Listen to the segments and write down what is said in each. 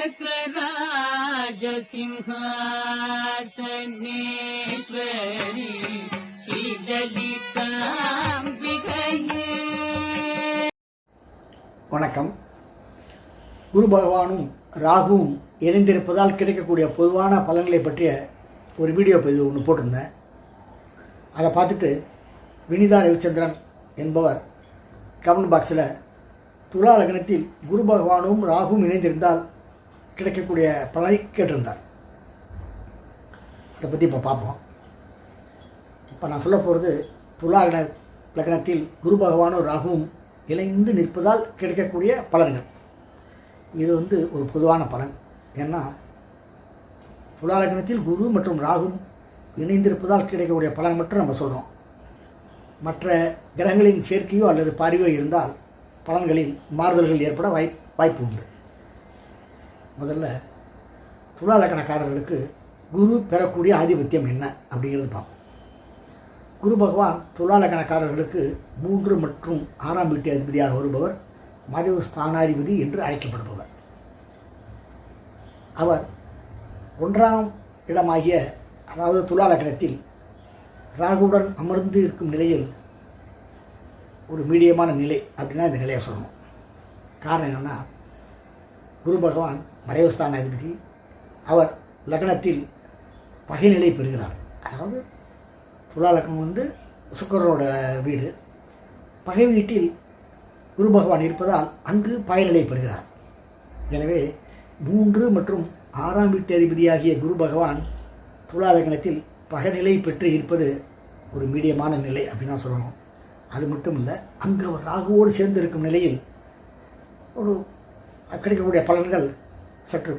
श्रीचक्रराजसिंहासनेश्वरी श्रीललिताम्बिकये வணக்கம் குரு பகவானும் ராகுவும் இணைந்திருப்பதால் கிடைக்கக்கூடிய பொதுவான பலன்களை பற்றிய ஒரு வீடியோ பதிவு ஒன்று போட்டிருந்தேன் அதை பார்த்துட்டு வினிதா ரவிச்சந்திரன் என்பவர் கமெண்ட் பாக்ஸில் துலா லக்னத்தில் குரு பகவானும் ராகுவும் இணைந்திருந்தால் கிடைக்கக்கூடிய பலனை கேட்டிருந்தார். அதை பற்றி இப்போ பார்ப்போம். இப்போ நான் சொல்ல போகிறது துலா லக்னத்தில் குரு பகவானும் ராகுவும் இணைந்து நிற்பதால் கிடைக்கக்கூடிய பலன்கள். இது வந்து ஒரு பொதுவான பலன். ஏன்னா துலா லக்னத்தில் குரு மற்றும் ராகும் இணைந்திருப்பதால் கிடைக்கக்கூடிய பலன் மட்டும் நம்ம சொல்கிறோம் மற்ற கிரகங்களின் சேர்க்கையோ அல்லது பார்வையோ இருந்தால் பலன்களில் மாறுதல்கள் ஏற்பட வாய் வாய்ப்பு உண்டு. முதல்ல துலாலக்கணக்காரர்களுக்கு குரு பெறக்கூடிய ஆதிபத்தியம் என்ன அப்படிங்கிறது பார்ப்போம். குரு பகவான் துலாலக்கணக்காரர்களுக்கு மூன்று மற்றும் ஆறாம் வீட்டு அதிபதியாக வருபவர் மறைவு ஸ்தானாதிபதி என்று அழைக்கப்படுபவர். அவர் ஒன்றாம் இடமாகிய அதாவது துலாலக்கணத்தில் ராகுடன் ராகுவுடன் அமர்ந்து இருக்கும் நிலையில் ஒரு மீடியமான நிலை அப்படின்னா இந்த நிலையை சொல்லணும். காரணம் என்னென்னா குரு பகவான் மறைவுஸ்தான அதிபதி அவர் லக்னத்தில் பகைநிலை பெறுகிறார். அதாவது துலா லக்னம் வந்து சுக்கரனோட வீடு. பகை வீட்டில் குரு பகவான் இருப்பதால் அங்கு பயனிலை பெறுகிறார். எனவே மூன்று மற்றும் ஆறாம் வீட்டு அதிபதியாகிய குரு பகவான் துலா லக்னத்தில் பகநிலை பெற்று இருப்பது ஒரு மீடியமான நிலை அப்படின்னு தான் சொல்லணும். அது மட்டும் இல்லை அங்கு அவர் ராகுவோடு சேர்ந்து இருக்கும் நிலையில் ஒரு கிடைக்கக்கூடிய பலன்கள் சற்று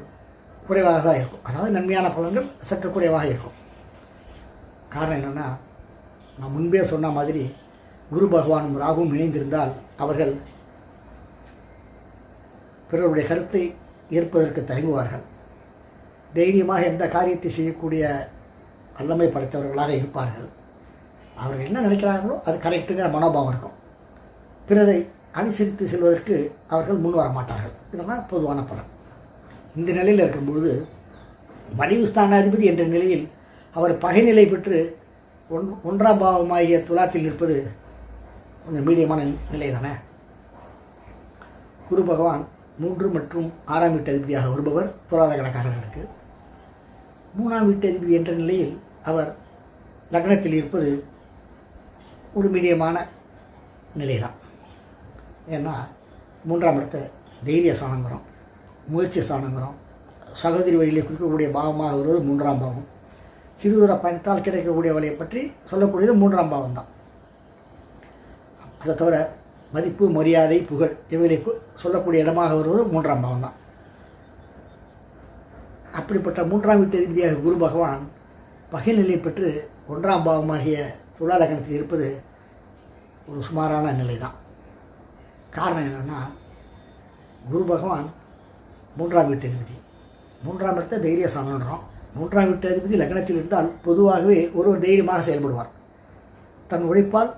குறைவாக தான் இருக்கும். அதாவது நன்மையான பலன்கள் சற்று குறைவாக இருக்கும். காரணம் என்னென்னா நான் முன்பே சொன்ன மாதிரி குரு பகவானும் ராகுவும் இணைந்திருந்தால் அவர்கள் பிறருடைய கருத்தை ஏற்பதற்கு தயங்குவார்கள். தைரியமாக எந்த காரியத்தை செய்யக்கூடிய வல்லமை படைத்தவர்களாக இருப்பார்கள். அவர்கள் என்ன நினைக்கிறாங்களோ அது கரெக்டுங்கிற மனோபாவம் இருக்கும். பிறரை அனுசரித்து செல்வதற்கு அவர்கள் முன் வர மாட்டார்கள். இதெல்லாம் பொதுவான படம் இந்த நிலையில் இருக்கும்பொழுது மறைவு ஸ்தானாதிபதி என்ற நிலையில் அவர் பகைநிலை பெற்று ஒன் ஒன்றாம் பாவமாகிய துலாத்தில் நிற்பது கொஞ்சம் மீடியமான நிலை தானே குரு பகவான் மூன்று மற்றும் ஆறாம் வீட்டு அதிபதியாக வருபவர் துலாத கணக்காரர்களுக்கு. மூணாம் வீட்டு அதிபதி என்ற நிலையில் அவர் லக்னத்தில் இருப்பது ஒரு மீடியமான நிலை தான் ஏன்னா மூன்றாம் இடத்தை தைரிய ஸ்தானங்கிறோம் முயற்சி ஸ்தானங்கிறோம் சகோதரி வழியிலே குறிக்கக்கூடிய பாவமாக வருவது மூன்றாம் பாவம். சிறுதூர பயணத்தால் கிடைக்கக்கூடிய வலையை பற்றி சொல்லக்கூடியது மூன்றாம் பாவம் தான் அதை தவிர மதிப்பு மரியாதை புகழ் இவைகளை சொல்லக்கூடிய இடமாக வருவது மூன்றாம் பாவம் தான் அப்படிப்பட்ட மூன்றாம் வீட்டு அதிபதியாக குரு பகவான் பகைநிலை பெற்று ஒன்றாம் பாவமாகிய துளாலகணத்தில் இருப்பது ஒரு சுமாரான நிலை தான் காரணம் என்னென்னா குரு பகவான் மூன்றாம் வீட்டு அதிபதி. மூன்றாம் இடத்த தைரிய சாணன்றோம் மூன்றாம் வீட்டு அதிபதி லக்னத்தில் இருந்தால் பொதுவாகவே ஒருவர் தைரியமாக செயல்படுவார். தன் உழைப்பால்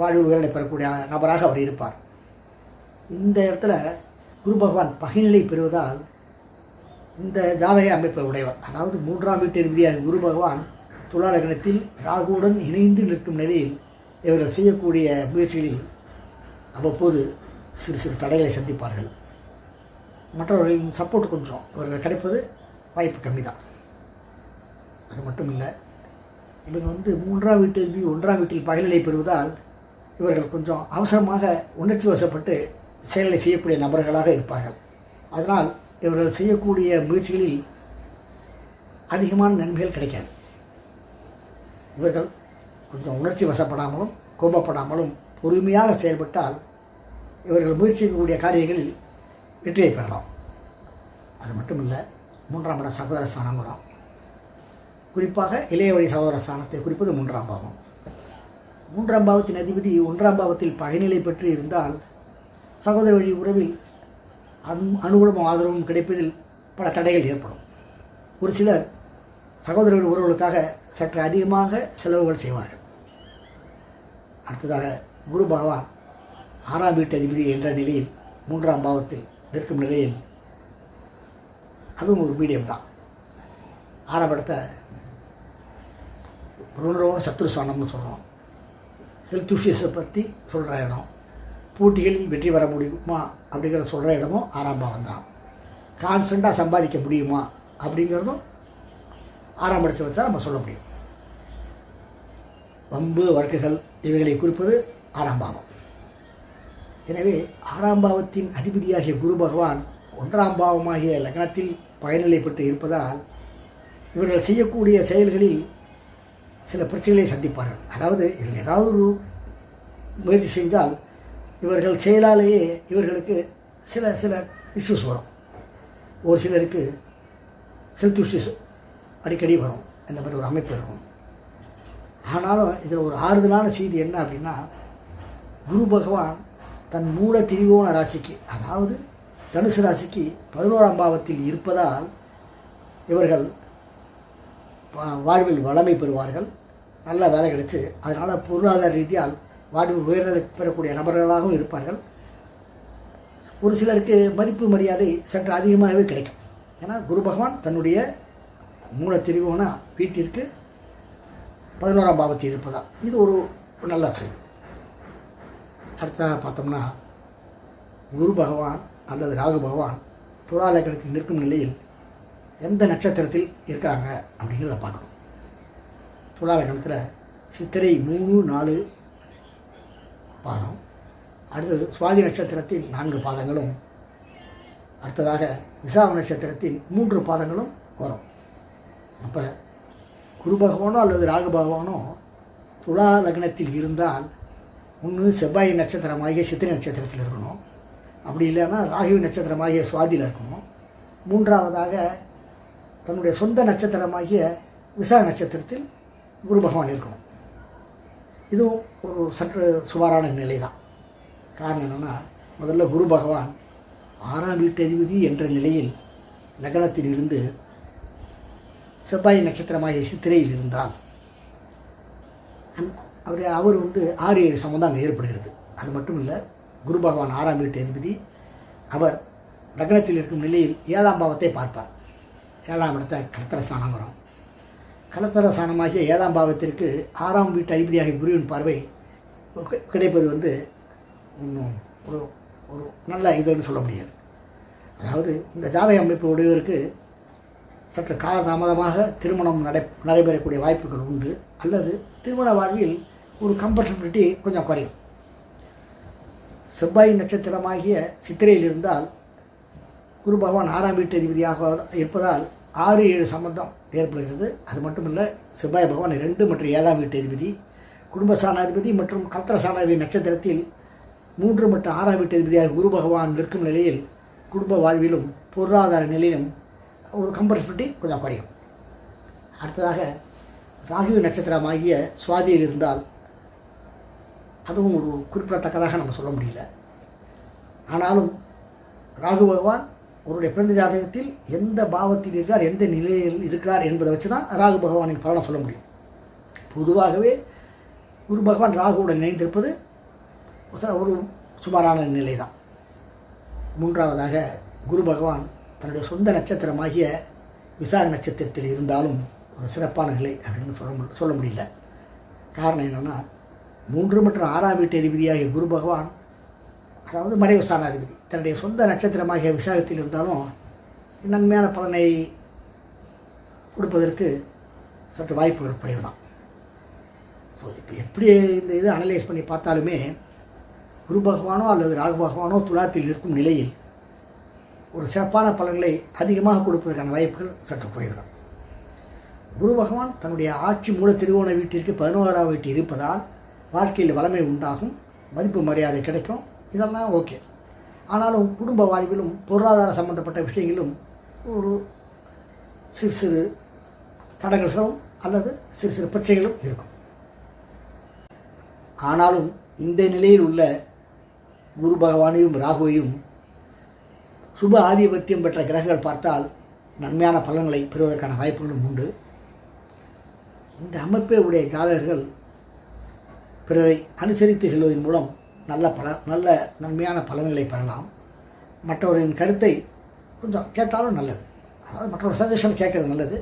வாழ்வு உயர்வை பெறக்கூடிய நபராக அவர் இருப்பார். இந்த இடத்துல குரு பகவான் பகைநிலை பெறுவதால் இந்த ஜாதக அமைப்பை உடையவர். அதாவது மூன்றாம் வீட்டு அதிபதியாக குரு பகவான் துலா லக்னத்தில் ராகுவுடன் இணைந்து நிற்கும் நிலையில் இவர்கள் செய்யக்கூடிய முயற்சிகளில் அவ்வப்போது சிறு சிறு தடைகளை சந்திப்பார்கள். மற்றவர்களின் சப்போர்ட் கொஞ்சம் இவர்கள் கிடைப்பது வாய்ப்பு கம்மி தான் அது மட்டும் இல்லை இவங்க வந்து மூன்றாம் வீட்டு ஒன்றாம் வீட்டில் பகலிலை பெறுவதால் இவர்கள் கொஞ்சம் அவசரமாக உணர்ச்சி வசப்பட்டு செயலை செய்யக்கூடிய நபர்களாக இருப்பார்கள். அதனால் இவர்கள் செய்யக்கூடிய முயற்சிகளில் அதிகமான நன்மைகள் கிடைக்காது. இவர்கள் கொஞ்சம் உணர்ச்சி வசப்படாமலும் கோபப்படாமலும் பொறுமையாக செயல்பட்டால் இவர்கள் முயற்சிக்கக்கூடிய காரியங்களில் வெற்றியை பெறலாம். அது மட்டும் இல்லை மூன்றாம் இடம் சகோதர ஸ்தானம் வரும் குறிப்பாக இளைய வழி சகோதர ஸ்தானத்தை குறிப்பது மூன்றாம் பாவம். மூன்றாம் பாவத்தின் அதிபதி ஒன்றாம் பாவத்தில் பகைநிலை பெற்று இருந்தால் சகோதர வழி உறவில் அன் அனுகூலமும் ஆதரவும் கிடைப்பதில் பல தடைகள் ஏற்படும். ஒரு சிலர் சகோதரர்கள் உறவுகளுக்காக சற்று அதிகமாக செலவுகள் செய்வார்கள். அடுத்ததாக குரு பகவான் ஆறாம் வீட்டு அதிபதி என்ற நிலையில் மூன்றாம் பாவத்தில் நிற்கும் நிலையில் அதுவும் ஒரு மீடியம் தான். ஆறாம் இடத்தை ருணரோக சத்ருசானம்னு சொல்கிறோம் ஹெல்த் இஷ்யூஸை பற்றி சொல்கிற இடம். போட்டிகளில் வெற்றி பெற முடியுமா அப்படிங்கிறத சொல்கிற இடமும் ஆறாம் பாவம் தான். கான்ஸ்டண்ட்டாக சம்பாதிக்க முடியுமா அப்படிங்கிறதும் ஆறாம் இடத்தை வச்சு தான் நம்ம சொல்ல முடியும். வம்பு வழக்குகள் இவைகளை குறிப்பது ஆறாம் பாவம். எனவே ஆறாம் பாவத்தின் அதிபதியாகிய குரு பகவான் ஒன்றாம் பாவமாகிய லக்னத்தில் பயனிலை பெற்று இருப்பதால் இவர்கள் செய்யக்கூடிய செயல்களில் சில பிரச்சனைகளை சந்திப்பார்கள். அதாவது இவர்கள் ஏதாவது ஒரு முயற்சி செஞ்சால் இவர்கள் செயலாலேயே இவர்களுக்கு சில சில இஷ்யூஸ் வரும். ஒரு சிலருக்கு ஹெல்த் இஷ்யூஸ் அடிக்கடி வரும். இந்த மாதிரி ஒரு அமைப்பு இருக்கும். ஆனாலும் இதில் ஒரு ஆறுதலான செய்தி என்ன அப்படின்னா குரு பகவான் தன் மூல திரிகோண ராசிக்கு அதாவது தனுசு ராசிக்கு பதினோராம் பாவத்தில் இருப்பதால் இவர்கள் வா- வாழ்வில் வளமை பெறுவார்கள். நல்ல வேலை கிடைச்சி அதனால் பொருளாதார ரீதியால் வாழ்வில் உயர்நிலை பெறக்கூடிய நபர்களாகவும் இருப்பார்கள். ஒரு சிலருக்கு மதிப்பு மரியாதை சற்று அதிகமாகவே கிடைக்கும். ஏன்னா குரு பகவான் தன்னுடைய மூல வீட்டிற்கு பதினோராம் பாவத்தில் இருப்பதா இது ஒரு நல்ல செய்தி அடுத்ததாக பார்த்தோம்னா குரு பகவான் அல்லது ராகு பகவான் துலாலக்கணத்தில் நிற்கும் நிலையில் எந்த நட்சத்திரத்தில் இருக்காங்க அப்படிங்கிறத பார்க்கணும். துழாலக்னத்தில் சித்திரை மூணு நாலு பாதம். அடுத்தது சுவாதி நட்சத்திரத்தில் நான்கு பாதங்களும் அடுத்ததாக விசாக நட்சத்திரத்தில் மூன்று பாதங்களும் வரும். அப்போ குரு பகவானோ அல்லது ராகு பகவானோ துலா லக்னத்தில் இருந்தால் ஒன்று செவ்வாய் நட்சத்திரமாகிய சித்திரை நட்சத்திரத்தில் இருக்கணும். அப்படி இல்லைன்னா ராகு நட்சத்திரமாகிய சுவாதியில் இருக்கணும். மூன்றாவதாக தன்னுடைய சொந்த நட்சத்திரமாகிய விசாக நட்சத்திரத்தில் குரு பகவான் இருக்கணும். இதுவும் ஒரு சற்று சுமாரான நிலை தான் காரணம் என்னென்னா முதல்ல குரு பகவான் ஆறாம் வீட்டு அதிபதி என்ற நிலையில் லக்னத்தில் இருந்து செவ்வாய் நட்சத்திரமாகிய சித்திரையில் இருந்தால் அந்- அவர் அவர் வந்து ஆறு ஏழு சம்பந்தம் அங்கே ஏற்படுகிறது. அது மட்டும் இல்லை குரு பகவான் ஆறாம் வீட்டு அதிபதி. அவர் லக்னத்தில் இருக்கும் நிலையில் ஏழாம் பாவத்தை பார்ப்பார். ஏழாம் இடத்தை கலத்தர ஸ்தானங்கிறோம். கலத்தர ஸ்தானமாகிய ஏழாம் பாவத்திற்கு ஆறாம் வீட்டு அதிபதியாகிய குருவின் பார்வை கிடைப்பது வந்து இன்னும் ஒரு ஒரு நல்ல இதுன்னு சொல்ல முடியாது. அதாவது இந்த ஜாதக அமைப்பு உடையவருக்கு சற்று காலதாமதமாக திருமணம் நடை நடைபெறக்கூடிய வாய்ப்புகள் உண்டு. அல்லது திருமண வாழ்வில் ஒரு கம்ஃபர்டபிலிட்டி கொஞ்சம் குறையும். செவ்வாய் நட்சத்திரமாகிய சித்திரையில் இருந்தால் குரு பகவான் ஆறாம் வீட்டு அதிபதியாக இருப்பதால் ஆறு ஏழு சம்பந்தம் ஏற்படுகிறது. அது மட்டும் இல்லை செவ்வாய் பகவான் ரெண்டு மற்றும் ஏழாம் வீட்டு அதிபதி குடும்ப சாணாதிபதி மற்றும் கலத்திர சாணாதிபதி நட்சத்திரத்தில் மூன்று மற்றும் ஆறாம் வீட்டு அதிபதியாக குரு பகவான் நிற்கும் நிலையில் குடும்ப வாழ்விலும் பொருளாதார நிலையிலும் ஒரு கம்பர்ஃபிலிட்டி கொஞ்சம் குறையும். அடுத்ததாக ராகு நட்சத்திரமாகிய சுவாதியில் இருந்தால் அதுவும் ஒரு குறிப்பிடத்தக்கதாக நம்ம சொல்ல முடியல. ஆனாலும் ராகு பகவான் அவருடைய பிறந்த ஜாதகத்தில் எந்த பாவத்தில் இருக்கிறார் எந்த நிலையில் இருக்கிறார் என்பதை வச்சு தான் ராகு பகவானின் பலனை சொல்ல முடியும். பொதுவாகவே குரு பகவான் ராகுவுடன் இணைந்திருப்பது ஒரு- சுமாரான நிலை தான் மூன்றாவதாக குரு பகவான் தன்னுடைய சொந்த நட்சத்திரமாகிய விசாக நட்சத்திரத்தில் இருந்தாலும் ஒரு சிறப்பான நிலை அப்படின்னு சொல்ல மு- சொல்ல முடியல. காரணம் என்னென்னா மூன்று மற்றும் ஆறாம் வீட்டு அதிபதியாகிய குரு பகவான் அதாவது மறைவு ஸ்தானாதிபதி தன்னுடைய சொந்த நட்சத்திரமாகிய விசாகத்தில் இருந்தாலும் நன்மையான பலனை கொடுப்பதற்கு சற்று வாய்ப்புகள் குறைவு தான் ஸோ இப்போ எப்படி இந்த இது அனலைஸ் பண்ணி பார்த்தாலுமே குரு பகவானோ அல்லது ராகு பகவானோ துலாத்தில் இருக்கும் நிலையில் ஒரு சிறப்பான பலன்களை அதிகமாக கொடுப்பதற்கான வாய்ப்புகள் சற்று குறைவு தான் குரு பகவான் தன்னுடைய ஆட்சி மூல திருவோண வீட்டிற்கு பதினோராம் வீட்டு இருப்பதால் வாழ்க்கையில் வளமை உண்டாகும் மதிப்பு மரியாதை கிடைக்கும். இதெல்லாம் ஓகே. ஆனாலும் குடும்ப வாழ்விலும் பொருளாதார சம்பந்தப்பட்ட விஷயங்களும் ஒரு சிறு சிறு தடங்கல்களும் அல்லது சிறு சிறு பிரச்சனைகளும் இருக்கும். ஆனாலும் இந்த நிலையில் உள்ள குரு பகவானையும் ராகுவையும் சுப ஆதிபத்தியம் பெற்ற கிரகங்கள் பார்த்தால் நன்மையான பலன்களை பெறுவதற்கான வாய்ப்புகளும் உண்டு. இந்த அமைப்பை உடைய ஜாதகர்கள் பிறரை அனுசரித்து செல்வதன் மூலம் நல்ல பல நல்ல நன்மையான பலன்களை பெறலாம். மற்றவரின் கருத்தை கொஞ்சம் கேட்டாலும் நல்லது. அதாவது மற்றொரு சஜஷன் கேட்கறது நல்லது.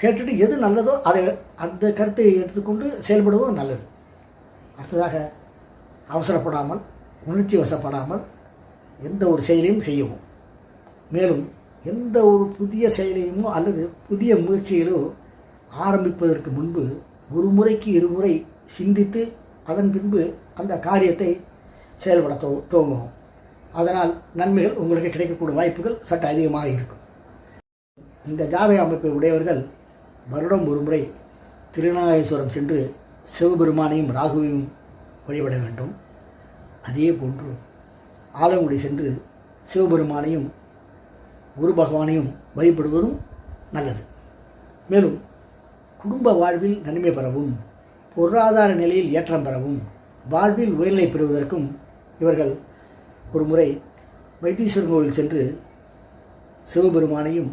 கேட்டுட்டு எது நல்லதோ அதை அந்த கருத்தை எடுத்துக்கொண்டு செயல்படுவதும் நல்லது. அடுத்ததாக அவசரப்படாமல் உணர்ச்சி வசப்படாமல் எந்த ஒரு செயலையும் செய்யவும். மேலும் எந்த ஒரு புதிய செயலையுமோ அல்லது புதிய முயற்சிகளோ ஆரம்பிப்பதற்கு முன்பு ஒரு முறைக்கு இருமுறை சிந்தித்து அதன் பின்பு அந்த காரியத்தை செயல்பட துவ அதனால் நன்மைகள் உங்களுக்கு கிடைக்கக்கூடிய வாய்ப்புகள் சற்று அதிகமாக இருக்கும். இந்த ஜாதக அமைப்பை உடையவர்கள் வருடம் ஒரு முறை திருநாகேஸ்வரம் சென்று சிவபெருமானையும் ராகுவையும் வழிபட வேண்டும். அதே போன்று ஆலங்குடி சென்று சிவபெருமானையும் குரு பகவானையும் வழிபடுவதும் நல்லது. மேலும் குடும்ப வாழ்வில் நன்மை பெறவும் பொருளாதார நிலையில் ஏற்றம் பெறவும் வாழ்வில் உயர்நிலை பெறுவதற்கும் இவர்கள் ஒரு முறை வைத்தீஸ்வரன் கோவில் சென்று சிவபெருமானையும்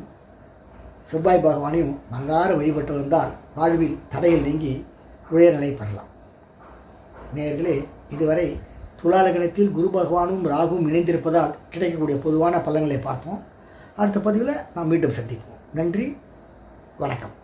செவ்வாய் பகவானையும் மல்லார வழிபட்டு வந்தால் வாழ்வில் தடையில் நீங்கி உயர்நிலை பெறலாம். நேர்களே இதுவரை துலாலகணத்தில் குரு பகவானும் ராகுவும் இணைந்திருப்பதால் கிடைக்கக்கூடிய பொதுவான பலன்களை பார்த்தோம். அடுத்த பதிவில் நாம் மீண்டும் சந்திப்போம். நன்றி வணக்கம்.